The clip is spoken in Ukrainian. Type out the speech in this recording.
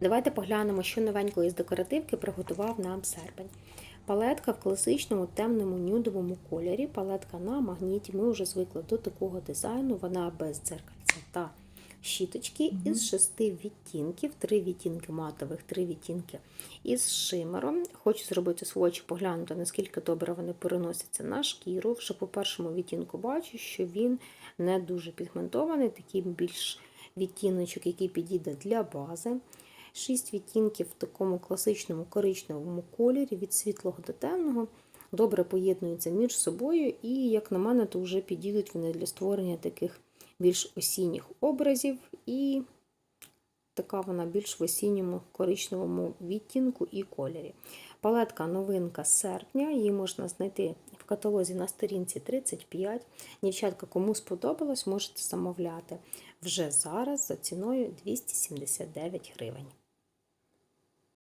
Давайте поглянемо, що новенької з декоративки приготував нам серпень. Палетка в класичному темному нюдовому кольорі. Палетка на магніті. Ми вже звикли до такого дизайну. Вона без дзеркальця та щіточки Мгм. із шести відтінків, три відтінки матових, три відтінки із шимером. Хочу зробити свочі, поглянути, наскільки добре вони переносяться на шкіру. Вже по першому відтінку бачу, що він не дуже пігментований, такий більш відтіночок, який підійде для бази. Шість відтінків в такому класичному коричневому кольорі від світлого до темного. Добре поєднуються між собою, і, як на мене, то вже підійдуть вони для створення таких більш осінніх образів. І така вона більш в осінньому коричневому відтінку і кольорі. Палетка новинка з серпня, її можна знайти в каталозі на сторінці 35. Дівчатка, кому сподобалось, можете замовляти вже зараз за ціною 279 гривень.